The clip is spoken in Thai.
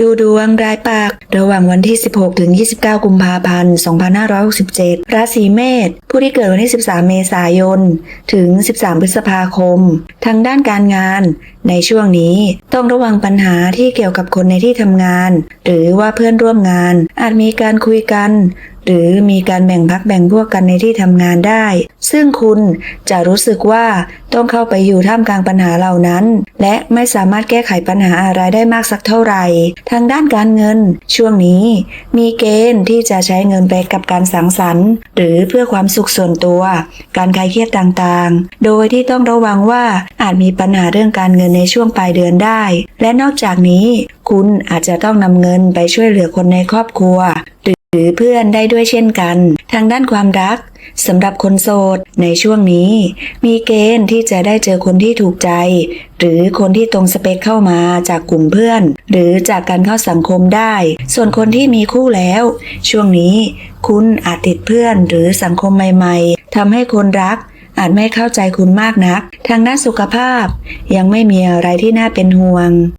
ดูดวงรายปาก ระหว่างวันที่ 16 ถึง 29 กุมภาพันธ์ 2567 ราศีเมษ ผู้ที่เกิดวันที่ 13 เมษายน ถึง 13 พฤษภาคม ทางด้านการงาน ในช่วงนี้ต้องระวังปัญหาที่เกี่ยวกับคนในที่ทำงาน หรือว่าเพื่อนร่วมงาน อาจมีการคุยกัน หรือมีการแบ่งพักแบ่งพวกกันในที่ทำงานได้ ซึ่งคุณจะรู้สึกว่าต้องเข้าไปอยู่ท่ามกลางปัญหาเหล่านั้น และไม่สามารถแก้ไขปัญหาอะไรได้มากสักเท่าไหร่ ทางด้านการเงิน ช่วงนี้มีเกณฑ์ที่จะใช้เงินไปกับการสังสรรค์ หรือเพื่อความสุขส่วนตัว การคลายเครียดต่างๆ โดยที่ต้องระวังว่าอาจมีปัญหาเรื่องการเงินในช่วงปลายเดือนได้ และนอกจากนี้ คุณอาจจะต้องนำเงินไปช่วยเหลือคนในครอบครัวหรือ หรือเพื่อนได้ด้วยเช่นกัน ทางด้านความรักสำหรับคนโสดในช่วงนี้ มีเกณฑ์ที่จะได้เจอคนที่ถูกใจ หรือคนที่ตรงสเปคเข้ามาจากกลุ่มเพื่อน หรือจากการเข้าสังคมได้ ส่วนคนที่มีคู่แล้ว ช่วงนี้คุณอาจติดเพื่อนหรือสังคมใหม่ ๆทำให้คนรักอาจไม่เข้าใจคุณมากนัก ทางด้านสุขภาพ ยังไม่มีอะไรที่น่าเป็นห่วง